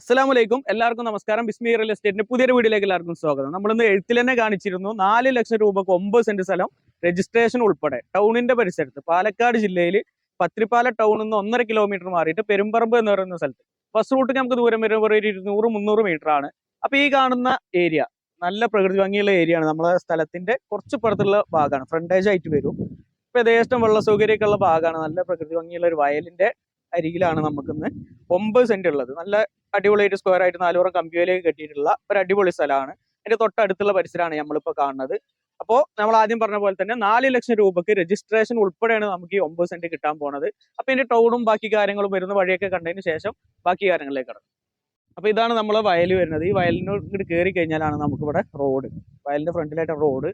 അസ്സലാമു വലൈക്കും എല്ലാവർക്കും നമസ്കാരം. ബിസ്മി റിയൽ എസ്റ്റേറ്റിന്റെ പുതിയൊരു വീഡിയോയിലേക്ക് എല്ലാവർക്കും സ്വാഗതം. നമ്മളിന്ന് എഴുത്തിൽ തന്നെ കാണിച്ചിരുന്നു നാല് ലക്ഷം രൂപക്ക് ഒമ്പത് സെന്റ് സ്ഥലം രജിസ്ട്രേഷൻ ഉൾപ്പെടെ. ടൗണിന്റെ പരിസരത്ത് പാലക്കാട് ജില്ലയിൽ പത്രിപ്പാല ടൗണിൽ നിന്ന് ഒന്നര കിലോമീറ്റർ മാറിയിട്ട് പെരുമ്പറമ്പ് എന്ന് പറയുന്ന സ്ഥലത്ത്. ബസ് റൂട്ട് നമുക്ക് ദൂരം വരുമ്പോൾ ഒരു ഇരുന്നൂറ് മുന്നൂറ് മീറ്റർ ആണ്. അപ്പൊ ഈ കാണുന്ന ഏരിയ നല്ല പ്രകൃതി ഭംഗിയുള്ള ഏരിയ ആണ് നമ്മളെ സ്ഥലത്തിന്റെ കുറച്ച് പുറത്തുള്ള ഭാഗമാണ്. ഫ്രണ്ടേജ് ആയിട്ട് വരും. ഇപ്പൊ യഥേഷ്ടം വെള്ള സൗകര്യമൊക്കെ ഉള്ള ഭാഗമാണ്. നല്ല പ്രകൃതി ഭംഗിയുള്ള ഒരു വയലിന്റെ അരികിലാണ് നമുക്കിന്ന് ഒമ്പത് സെന്റ് ഉള്ളത്. നല്ല അടിപൊളിയായിട്ട് സ്ക്വയർ ആയിട്ട് നാലുപുറം കമ്പിയിലേക്ക് കെട്ടിയിട്ടുള്ള ഒരു അടിപൊളി സ്ഥലമാണ്. അതിന്റെ തൊട്ടടുത്തുള്ള പരിസരമാണ് നമ്മളിപ്പോൾ കാണുന്നത്. അപ്പോൾ നമ്മൾ ആദ്യം പറഞ്ഞ പോലെ തന്നെ നാല് ലക്ഷം രൂപക്ക് രജിസ്ട്രേഷൻ ഉൾപ്പെടെയാണ് നമുക്ക് ഈ ഒമ്പത് സെന്റ് കിട്ടാൻ പോണത്. അപ്പൊ ഇതിന്റെ ടൗണും ബാക്കി കാര്യങ്ങളും വരുന്ന വഴിയൊക്കെ കണ്ടതിന് ശേഷം ബാക്കി കാര്യങ്ങളിലേക്ക് കടക്കും. അപ്പൊ ഇതാണ് നമ്മളെ വയൽ വരുന്നത്. ഈ വയലിനോട് കയറി കഴിഞ്ഞാലാണ് നമുക്ക് ഇവിടെ റോഡ് വയലിന്റെ ഫ്രണ്ടിലായിട്ട് റോഡ്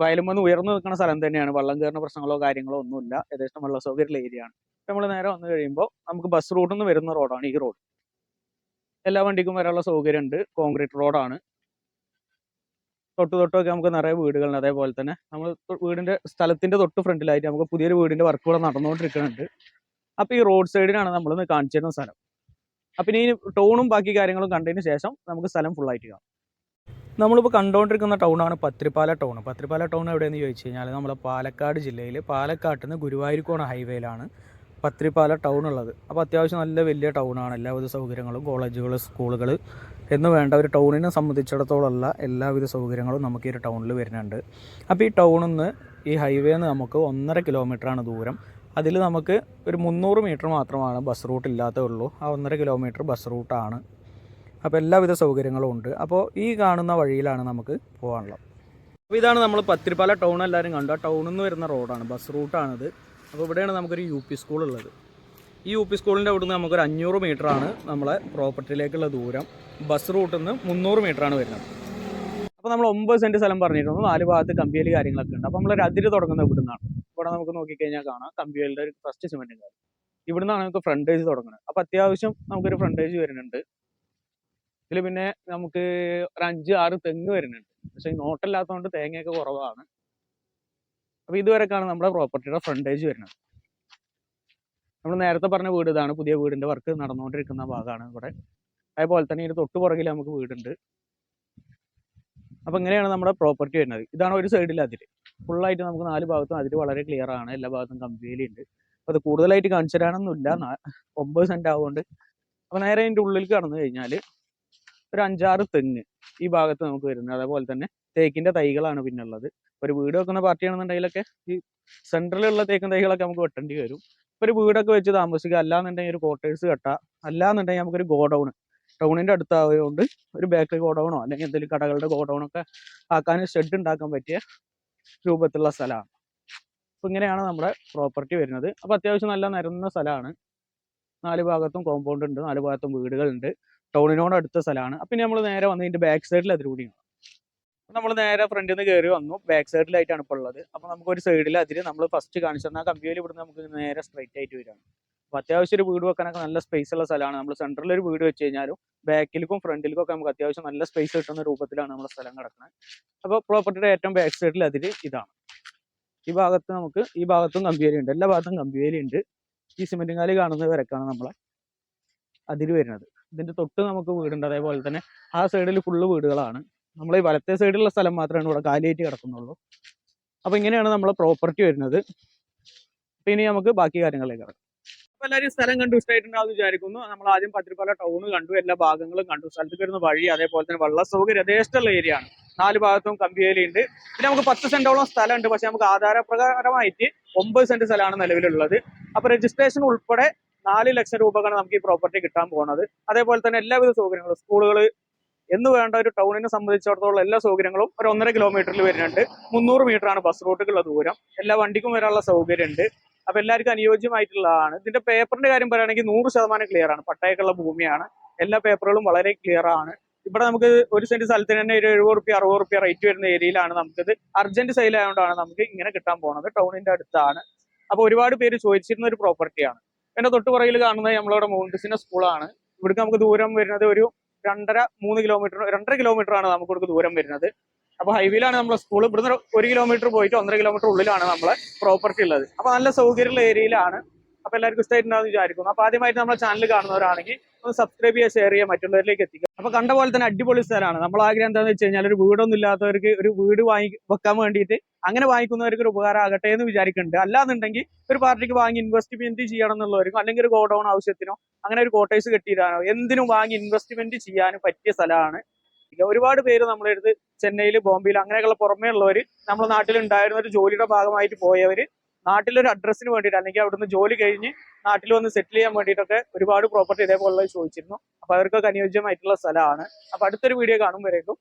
വയലും വന്ന് ഉയർന്നു നിൽക്കുന്ന സ്ഥലം തന്നെയാണ്. വെള്ളം കയറുന്ന പ്രശ്നങ്ങളോ കാര്യങ്ങളോ ഒന്നുമില്ല. ഏകദേശം വെള്ള സൗകര്യമുള്ള ഏരിയ ആണ് നമ്മൾ നേരെ വന്നു കഴിയുമ്പോൾ നമുക്ക് ബസ് റൂട്ടിൽ നിന്ന് വരുന്ന റോഡാണ് ഈ റോഡ് എല്ലാ വണ്ടിക്കും വരാനുള്ള സൗകര്യമുണ്ട്. കോൺക്രീറ്റ് റോഡാണ്. തൊട്ട് തൊട്ടൊക്കെ നമുക്ക് നിറയെ വീടുകളുണ്ട്. അതേപോലെ തന്നെ നമ്മൾ വീടിന്റെ സ്ഥലത്തിന്റെ തൊട്ട് ഫ്രണ്ടിലായിട്ട് നമുക്ക് പുതിയൊരു വീടിന്റെ വർക്ക് ഇവിടെ നടന്നുകൊണ്ടിരിക്കുന്നുണ്ട്. അപ്പൊ ഈ റോഡ് സൈഡിനാണ് നമ്മൾ കാണിച്ചിരുന്ന സ്ഥലം. അപ്പൊ ഇനി ടൗണും ബാക്കി കാര്യങ്ങളും കണ്ടതിന് ശേഷം നമുക്ക് സ്ഥലം full ആയിട്ട് കാണാം. നമ്മളിപ്പോൾ കണ്ടുകൊണ്ടിരിക്കുന്ന ടൗണാണ് പത്രിപ്പാല ടൗൺ. പത്രിപ്പാല ടൗൺ എവിടെയെന്ന് ചോദിച്ചു കഴിഞ്ഞാൽ നമ്മളെ പാലക്കാട് ജില്ലയിൽ പാലക്കാട്ടിൽ നിന്ന് ഗുരുവായൂർക്കോണ ഹൈവേയിലാണ് പത്രിപ്പാല ഉള്ളത്. അപ്പോൾ അത്യാവശ്യം നല്ല വലിയ ടൗണാണ് എല്ലാവിധ സൗകര്യങ്ങളും കോളേജുകൾ സ്കൂളുകൾ എന്ന് വേണ്ട ഒരു ടൗണിനെ സംബന്ധിച്ചിടത്തോളമുള്ള എല്ലാവിധ സൗകര്യങ്ങളും നമുക്ക് ഈ ഒരു ടൗണിൽ വരുന്നുണ്ട്. അപ്പോൾ ഈ ടൗണിൽ നിന്ന് ഈ ഹൈവേയിൽ നിന്ന് നമുക്ക് ഒന്നര കിലോമീറ്ററാണ് ദൂരം. അതിൽ നമുക്ക് ഒരു മുന്നൂറ് മീറ്റർ മാത്രമാണ് ബസ് റൂട്ട് ഇല്ലാത്തേ ഉള്ളൂ. ആ ഒന്നര കിലോമീറ്റർ ബസ് റൂട്ടാണ് അപ്പോൾ എല്ലാവിധ സൗകര്യങ്ങളും ഉണ്ട്. അപ്പോൾ ഈ കാണുന്ന വഴിയിലാണ് നമുക്ക് പോകാനുള്ളത്. അപ്പോൾ ഇതാണ് നമ്മൾ പത്തിരിപ്പാല ടൗൺ എല്ലാവരും കണ്ടു. ആ ടൗണിൽ നിന്ന് വരുന്ന റോഡാണ് ബസ് റൂട്ടാണിത് അപ്പോൾ ഇവിടെയാണ് നമുക്കൊരു യു പി സ്കൂൾ ഉള്ളത്. ഈ യു പി സ്കൂളിന്റെ നിന്ന് നമുക്കൊരു അഞ്ഞൂറ് ആണ് നമ്മളെ പ്രോപ്പർട്ടിയിലേക്കുള്ള ദൂരം. ബസ് റൂട്ടിൽ നിന്ന് മുന്നൂറ് ആണ് വരുന്നത്. അപ്പോൾ നമ്മൾ ഒമ്പത് സെന്റ് സ്ഥലം പറഞ്ഞിരുന്നു. നാല് ഭാഗത്ത് കമ്പിയൽ കാര്യങ്ങളൊക്കെ ഉണ്ട്. അപ്പോൾ നമ്മൾ അതിര് തുടങ്ങുന്നത് ഇവിടുന്നാണ്. ഇവിടെ നമുക്ക് നോക്കിക്കഴിഞ്ഞാൽ കാണാം. കമ്പിയലിന്റെ ഒരു ഫസ്റ്റ് സിമെന്റും കാര്യം. ഇവിടുന്നാണ് നമുക്ക് ഫ്രണ്ടേജ് തുടങ്ങുന്നത്. അപ്പോൾ അത്യാവശ്യം നമുക്കൊരു ഫ്രണ്ടേജ് വരുന്നുണ്ട്. ഇതിൽ പിന്നെ നമുക്ക് ഒരു അഞ്ച് ആറ് തെങ്ങ് വരുന്നുണ്ട്. പക്ഷേ നോട്ടല്ലാത്തതുകൊണ്ട് തേങ്ങയൊക്കെ കുറവാണ്. അപ്പോൾ ഇതുവരെക്കാണ് നമ്മുടെ പ്രോപ്പർട്ടിയുടെ ഫ്രണ്ടേജ് വരുന്നത്. നമ്മൾ നേരത്തെ പറഞ്ഞ വീട് ഇതാണ്. പുതിയ വീടിന്റെ വർക്ക് നടന്നുകൊണ്ടിരിക്കുന്ന ഭാഗമാണ് ഇവിടെ. അതേപോലെ തന്നെ ഇതിന് തൊട്ട് പുറകിൽ നമുക്ക് വീടുണ്ട്. അപ്പോൾ ഇങ്ങനെയാണ് നമ്മുടെ പ്രോപ്പർട്ടി വരുന്നത്. ഇതാണ് ഒരു സൈഡിൽ അതിര് ഫുള്ളായിട്ട് നമുക്ക് നാല് ഭാഗത്തും അതിര് വളരെ ക്ലിയർ ആണ്. എല്ലാ ഭാഗത്തും കമ്പനിയിൽ ഉണ്ട്. അപ്പോൾ അത് കൂടുതലായിട്ട് കാണിച്ചു തരാനൊന്നുമില്ല. ഒമ്പത് സെന്റ് ആവുകൊണ്ട്. അപ്പോൾ നേരെ അതിന്റെ ഉള്ളിൽ കടന്നു കഴിഞ്ഞാൽ ഒരു അഞ്ചാറ് തെങ്ങ്. ഈ ഭാഗത്ത് നമുക്ക് വരുന്നത്. അതേപോലെ തന്നെ തേക്കിന്റെ തൈകളാണ് പിന്നുള്ളത്. ഒരു വീട് വെക്കുന്ന പാർട്ടിയാണെന്നുണ്ടെങ്കിലൊക്കെ ഈ സെൻട്രലുള്ള തേക്കും തൈകളൊക്കെ നമുക്ക് വെട്ടേണ്ടി വരും. ഇപ്പൊ ഒരു വീടൊക്കെ വെച്ച് താമസിക്കുക അല്ലാന്നുണ്ടെങ്കിൽ ഒരു ക്വാർട്ടേഴ്സ് കെട്ടാം അല്ലാന്നുണ്ടെങ്കിൽ നമുക്കൊരു ഗോഡൗൺ ടൗണിന്റെ അടുത്തായതുകൊണ്ട് ഒരു ബേക്കറി ഗോഡൗണോ അല്ലെങ്കിൽ എന്തെങ്കിലും കടകളുടെ ഗോഡൗണൊക്കെ ആക്കാൻ ഷെഡ് ഉണ്ടാക്കാൻ പറ്റിയ രൂപത്തിലുള്ള സ്ഥലമാണ്. അപ്പൊ ഇങ്ങനെയാണ് നമ്മുടെ പ്രോപ്പർട്ടി വരുന്നത്. അപ്പൊ അത്യാവശ്യം നല്ല നിരന്ന സ്ഥലമാണ്. നാല് ഭാഗത്തും കോമ്പൗണ്ട് ഉണ്ട് നാല് ഭാഗത്തും വീടുകളുണ്ട്. ടൗണിനോട് അടുത്ത സ്ഥലമാണ്. അപ്പം നമ്മൾ നേരെ വന്ന് ഇതിന്റെ ബാക്ക് സൈഡിൽ അതിലൂടെ നമ്മൾ നേരെ ഫ്രണ്ടിൽ നിന്ന് കയറി വന്നു. ബാക്ക് സൈഡിലായിട്ടാണ് ഇപ്പോൾ ഉള്ളത്. അപ്പോൾ നമുക്ക് ഒരു സൈഡിൽ അതിൽ നമ്മൾ ഫസ്റ്റ് കാണിച്ചു തന്നാൽ കമ്പിയിൽ ഇവിടുന്ന് നമുക്ക് നേരെ സ്ട്രൈറ്റ് ആയിട്ട് വരികയാണ്. അപ്പോൾ അത്യാവശ്യം ഒരു വീട് വെക്കാനൊക്കെ നല്ല സ്പേസ് ഉള്ള സ്ഥലമാണ്. നമ്മൾ സെന്ററിൽ ഒരു വീട് വെച്ച് കഴിഞ്ഞാലും ബാക്കിലേക്കും ഫ്രണ്ടിലേക്കും ഒക്കെ നമുക്ക് അത്യാവശ്യം നല്ല സ്പേസ് കിട്ടുന്ന രൂപത്തിലാണ് നമ്മുടെ സ്ഥലം കിടക്കുന്നത്. അപ്പോൾ പ്രോപ്പർട്ടിയുടെ ഏറ്റവും ബാക്ക് സൈഡിൽ അതിൽ ഇതാണ്. ഈ ഭാഗത്ത് നമുക്ക് ഈ ഭാഗത്തും കമ്പിവേലി ഉണ്ട്. എല്ലാ ഭാഗത്തും കമ്പിവേലി ഉണ്ട്. ഈ സിമെന്റും കാലി കാണുന്നത് വരക്കാണ് നമ്മളെ അതിൽ വരുന്നത്. ഇതിന്റെ തൊട്ട് നമുക്ക് വീടുണ്ട്. അതേപോലെ തന്നെ ആ സൈഡിൽ ഫുള്ള് വീടുകളാണ്. നമ്മൾ ഈ വലത്തെ സൈഡിലുള്ള സ്ഥലം മാത്രമാണ് ഇവിടെ കാലിയായിട്ട് കിടക്കുന്നുള്ളൂ. അപ്പൊ ഇങ്ങനെയാണ് നമ്മളെ പ്രോപ്പർട്ടി വരുന്നത്. അപ്പൊ ഇനി നമുക്ക് ബാക്കി കാര്യങ്ങളിലേക്ക് കിടക്കാം. അപ്പൊ എല്ലാവരും സ്ഥലം കണ്ടു ഇഷ്ടമായിട്ടുണ്ടാവും വിചാരിക്കുന്നു. നമ്മൾ ആദ്യം പത്തിരിപ്പാല ടൗൺ കണ്ടു എല്ലാ ഭാഗങ്ങളും കണ്ടു. സ്ഥലത്ത് വരുന്ന വഴി അതേപോലെ തന്നെ വെള്ള സൗകര്യം യഥേഷ്ടമുള്ള ഏരിയ ആണ്. നാല് ഭാഗത്തും കമ്പിവേലി ഉണ്ട്. പിന്നെ നമുക്ക് പത്ത് സെന്റോളം സ്ഥലമുണ്ട്. പക്ഷെ നമുക്ക് ആധാരപ്രകാരമായിട്ട് ഒമ്പത് സെന്റ് സ്ഥലമാണ് നിലവിലുള്ളത്. അപ്പൊ രജിസ്ട്രേഷൻ ഉൾപ്പെടെ നാല് ലക്ഷം രൂപക്കാണ് നമുക്ക് ഈ പ്രോപ്പർട്ടി കിട്ടാൻ പോകുന്നത് അതേപോലെ തന്നെ എല്ലാവിധ സൗകര്യങ്ങളും സ്കൂളുകൾ എന്ന് വേണ്ട ഒരു ടൗണിനെ സംബന്ധിച്ചിടത്തോളം എല്ലാ സൗകര്യങ്ങളും ഒരു ഒന്നര കിലോമീറ്ററിൽ വരുന്നുണ്ട്. മുന്നൂറ് മീറ്റർ ആണ് ബസ് റൂട്ടിലുള്ള ദൂരം. എല്ലാ വണ്ടിക്കും വരാനുള്ള സൗകര്യം ഉണ്ട് അപ്പൊ എല്ലാവർക്കും അനുയോജ്യമായിട്ടുള്ളതാണ്. ഇതിന്റെ പേപ്പറിന്റെ കാര്യം പറയുകയാണെങ്കിൽ നൂറ് ശതമാനം ക്ലിയർ ആണ്. പട്ടയക്കുള്ള ഭൂമിയാണ്. എല്ലാ പേപ്പറുകളും വളരെ ക്ലിയർ ആണ്. ഇവിടെ നമുക്ക് ഒരു സെന്റ് സ്ഥലത്തിന് തന്നെ ഒരു എഴുപത് റുപ്യ അറുപത് റുപ്യ റേറ്റ് വരുന്ന ഏരിയയിലാണ് നമുക്കിത്. അർജന്റ് സെയിൽ ആയതുകൊണ്ടാണ് നമുക്ക് ഇങ്ങനെ കിട്ടാൻ പോകുന്നത് ടൗണിന്റെ അടുത്താണ്. അപ്പൊ ഒരുപാട് പേര് ചോദിച്ചിരുന്ന ഒരു പ്രോപ്പർട്ടിയാണ് എന്റെ തൊട്ട് പുറകിൽ കാണുന്നത് നമ്മളവിടെ മൗണ്ടസിന്റെ സ്കൂളാണ്. ഇവിടേക്ക് നമുക്ക് ദൂരം വരുന്നത് ഒരു രണ്ടര മൂന്ന് കിലോമീറ്റർ രണ്ടര കിലോമീറ്റർ ആണ് നമുക്ക് ഇവിടുക്ക് ദൂരം വരുന്നത്. അപ്പൊ ഹൈവേയിലാണ് നമ്മളെ സ്കൂൾ ഇവിടുന്ന് ഒരു കിലോമീറ്റർ പോയിട്ട് ഒന്നര കിലോമീറ്റർ ഉള്ളിലാണ് നമ്മളെ പ്രോപ്പർട്ടി ഉള്ളത്. അപ്പൊ നല്ല സൗകര്യമുള്ള ഏരിയയിലാണ് അപ്പൊ എല്ലാവർക്കും ഇഷ്ടമായിട്ടുണ്ടാവും വിചാരിക്കുന്നു. അപ്പൊ ആദ്യമായിട്ട് നമ്മളെ ചാനൽ കാണുന്നവരാണെങ്കിൽ ഒന്ന് സബ്സ്ക്രൈബ് ചെയ്യുക ഷെയർ ചെയ്യുക മറ്റുള്ളവരിലേക്ക് എത്തിക്കുക. അപ്പൊ കണ്ട പോലെ തന്നെ അടിപൊളി സ്ഥലമാണ്. നമ്മൾ ആഗ്രഹം എന്താണെന്ന് വെച്ച് കഴിഞ്ഞാൽ ഒരു വീടൊന്നും ഇല്ലാത്തവർക്ക് ഒരു വീട് വാങ്ങി വെക്കാൻ വേണ്ടിയിട്ട് അങ്ങനെ വാങ്ങിക്കുന്നവർക്ക് ഒരു ഉപകാരം ആകട്ടെ എന്ന് വിചാരിക്കുന്നുണ്ട്. അല്ലാന്നുണ്ടെങ്കിൽ ഒരു പാർട്ടിക്ക് വാങ്ങി ഇൻവെസ്റ്റ്മെന്റ് ചെയ്യണം എന്നുള്ളവർക്കും അല്ലെങ്കിൽ ഒരു ഗോഡൌൺ ആവശ്യത്തിനോ അങ്ങനെ ഒരു കോട്ടേഴ്സ് കെട്ടിയിടാനോ എന്തിനും വാങ്ങി ഇൻവെസ്റ്റ്മെന്റ് ചെയ്യാനും പറ്റിയ സ്ഥലമാണ്. ഒരുപാട് പേര് നമ്മുടെ അടുത്ത് ചെന്നൈയിൽ ബോംബെയിൽ അങ്ങനെയൊക്കെയുള്ള പുറമേ ഉള്ളവർ നമ്മുടെ നാട്ടിൽ ഉണ്ടായിരുന്ന ഒരു ജോലിയുടെ ഭാഗമായിട്ട് പോയവര് നാട്ടിലൊരു അഡ്രസ്സിന് വേണ്ടിയിട്ട് അല്ലെങ്കിൽ അവിടുന്ന് ജോലി കഴിഞ്ഞ് നാട്ടിൽ വന്ന് സെറ്റിൽ ചെയ്യാൻ വേണ്ടിയിട്ടൊക്കെ ഒരുപാട് പ്രോപ്പർട്ടി ഇതേപോലുള്ളത് ചോദിച്ചിരുന്നു. അപ്പോൾ അവർക്കൊക്കെ അനുയോജ്യമായിട്ടുള്ള സ്ഥലമാണ്. അപ്പോൾ അടുത്തൊരു വീഡിയോ കാണുമ്പോഴേക്കും